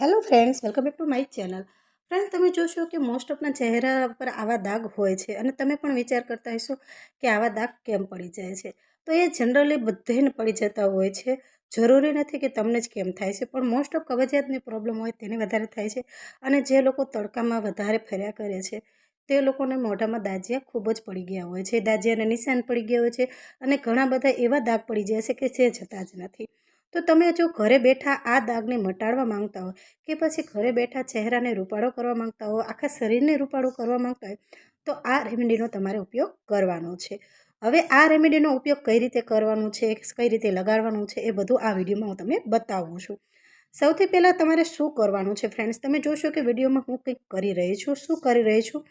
Hello friends welcome back to my channel friends તમે જોશો કે મોસ્ટ ઓફના ચહેરા પર આવા દાગ હોય છે અને તમે પણ વિચાર કરતા હશો કે આવા દાગ કેમ પડી જાય છે. તો એ જનરલી બધાને પડી જતા હોય છે. જરૂરી નથી કે તમને જ કેમ થાય છે, પણ મોસ્ટ ઓફ કબજિયાતની પ્રોબ્લેમ હોય તેને વધારે થાય છે અને જે લોકો તડકામાં વધારે ફર્યા કરે છે, તે લોકોને મોઢામાં દાજિયા ખૂબ જ પડી ગયા હોય છે. દાજિયાને નિશાન પડી ગયા હોય છે અને ઘણા બધા એવા દાગ પડી જાય છે કે જે જતા જ નથી. તો તમે જો ઘરે બેઠા આ દાગને મટાડવા માંગતા હો કે પછી ઘરે બેઠા ચહેરાને રૂપાળો કરવા માંગતા હો, આખા શરીરને રૂપાળો કરવા માંગતા હોય, તો આ રેમેડીનો તમારે ઉપયોગ કરવાનો છે. હવે આ રેમેડીનો ઉપયોગ કઈ રીતે કરવાનો છે, કઈ રીતે લગાડવાનું છે, એ બધું આ વિડીયોમાં હું તમને બતાવું છું. સૌથી પહેલાં તમારે શું કરવાનું છે ફ્રેન્ડ્સ તમે જોશો કે વિડીયોમાં હું કંઈક કરી રહી છું, શું કરી રહી છું?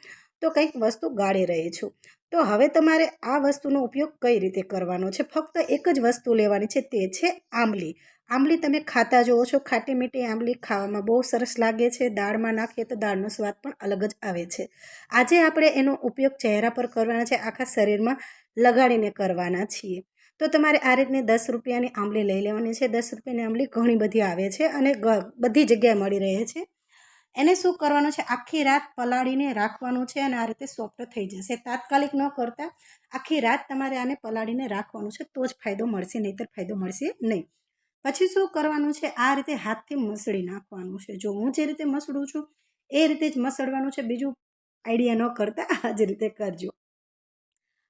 તો કંઈક વસ્તુ ગાળી રહી છું. તો હવે તમારે આ વસ્તુનો ઉપયોગ કઈ રીતે કરવાનો છે? ફક્ત એક જ વસ્તુ લેવાની છે, તે છે આંબલી. આંબલી તમે ખાતા જુઓ છો, ખાટી મીઠી આંબલી ખાવામાં બહુ સરસ લાગે છે. દાળમાં નાખીએ તો દાળનો સ્વાદ પણ અલગ જ આવે છે. આજે આપણે એનો ઉપયોગ ચહેરા પર કરવાના છે, આખા શરીરમાં લગાડીને કરવાના છીએ. તો તમારે આ રીતની દસ રૂપિયાની આંબલી લઈ લેવાની છે. દસ રૂપિયાની આંબલી ઘણી બધી આવે છે અને બધી જગ્યાએ મળી રહે છે. એને શું કરવાનું છે? આખી રાત પલાળીને રાખવાનું છે અને આ રીતે સોફ્ટ થઈ જશે. તાત્કાલિક ન કરતા આખી રાત તમારે આને પલાળીને રાખવાનું છે, તો જ ફાયદો મળશે, નહીંતર ફાયદો મળશે નહીં. પછી શું કરવાનું છે? આ રીતે હાથથી મસળી નાખવાનું છે. જો હું જે રીતે મસળું છું, એ રીતે જ મસળવાનું છે. બીજું આઈડિયા ન કરતા, આ જ રીતે કરજો.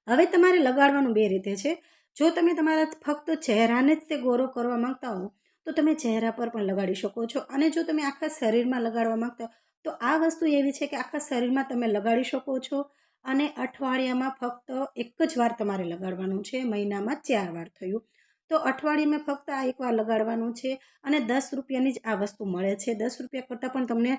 હવે તમારે લગાડવાનું બે રીતે છે. જો તમે તમારા ફક્ત ચહેરાને જ તે ગોરો કરવા માંગતા હો તો તમે ચહેરા પર પણ લગાડી શકો છો. અને જો તમે આખા શરીરમાં લગાડવા માંગતા તો આ વસ્તુ એવી છે કે આખા શરીરમાં તમે લગાડી શકો છો. અને અઠવાડિયામાં ફક્ત એક જ વાર તમારે લગાડવાનું છે. મહિનામાં ચાર વાર થયું. તો અઠવાડિયામાં ફક્ત આ એકવાર લગાડવાનું છે. અને દસ રૂપિયાની જ આ વસ્તુ મળે છે. દસ રૂપિયા કરતાં પણ તમને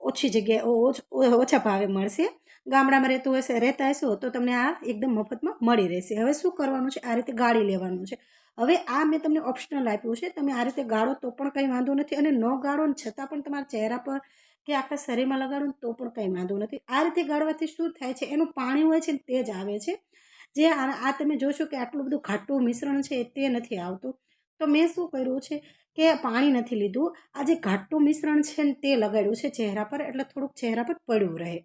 ઓછી જગ્યાએ ઓછા ભાવે મળશે. ગામડામાં રહેતું હશે રહેતા હશો, તો તમને આ એકદમ મફતમાં મળી રહેશે. હવે શું કરવાનું છે? આ રીતે ગાળી લેવાનું છે. હવે આ મેં તમને ઓપ્શનલ આપ્યું છે. તમે આ રીતે ગાળો તો પણ કંઈ વાંધો નથી અને ન ગાળો છતાં પણ તમારા ચહેરા પર કે આખા શરીરમાં લગાડો તો પણ કંઈ વાંધો નથી. આ રીતે ગાળવાથી શું થાય છે? એનું પાણી હોય છે તે જ આવે છે. જે આ તમે જોશો કે આટલું બધું ઘાટું મિશ્રણ છે તે નથી આવતું. તો મેં શું કર્યું છે કે પાણી નથી લીધું. આ જે ઘાટું મિશ્રણ છે ને તે લગાડ્યું છે ચહેરા પર, એટલે થોડુંક ચહેરા પર પડ્યું રહે.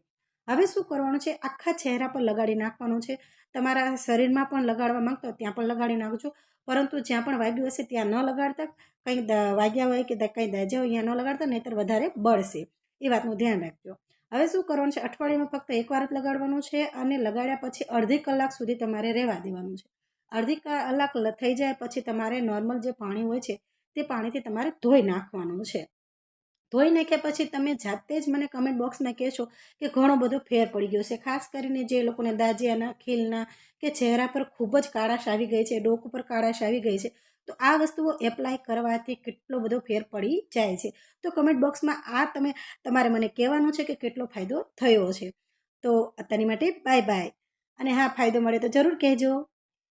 હવે શું કરવાનું છે? આખા ચહેરા પર લગાડી નાખવાનું છે. તમારા શરીરમાં પણ લગાડવા માંગતો ત્યાં પણ લગાડી નાખજો. પરંતુ જ્યાં પણ વાગ્યું હશે ત્યાં ન લગાડતા. કંઈ વાગ્યા હોય કે કંઈ દાજ્યા હોય ત્યાં ન લગાડતા, નહીંતર વધારે બળશે. એ વાતનું ધ્યાન રાખજો. હવે શું કરવાનું છે? અઠવાડિયામાં ફક્ત એકવાર જ લગાડવાનું છે અને લગાડ્યા પછી અડધી કલાક સુધી તમારે રહેવા દેવાનું છે. અડધી કલાક થઈ જાય પછી તમારે નોર્મલ જે પાણી હોય છે, તે પાણીથી તમારે ધોઈ નાખવાનું છે. ધોઈ નાખ્યા પછી તમે જાતે જ મને કમેન્ટ બોક્સમાં કહેશો કે ઘણો બધો ફેર પડી ગયો છે. ખાસ કરીને જે લોકોને દાજિયાના ખીલના કે ચહેરા પર ખૂબ જ કાળાશ આવી ગઈ છે, ડોક ઉપર કાળાશ આવી ગઈ છે, તો આ વસ્તુઓ એપ્લાય કરવાથી કેટલો બધો ફેર પડી જાય છે. તો કમેન્ટ બોક્સમાં આ તમે, તમારે મને કહેવાનું છે કે કેટલો ફાયદો થયો છે. તો અત્યારની માટે બાય બાય અને હા, ફાયદો મળે તો જરૂર કહેજો.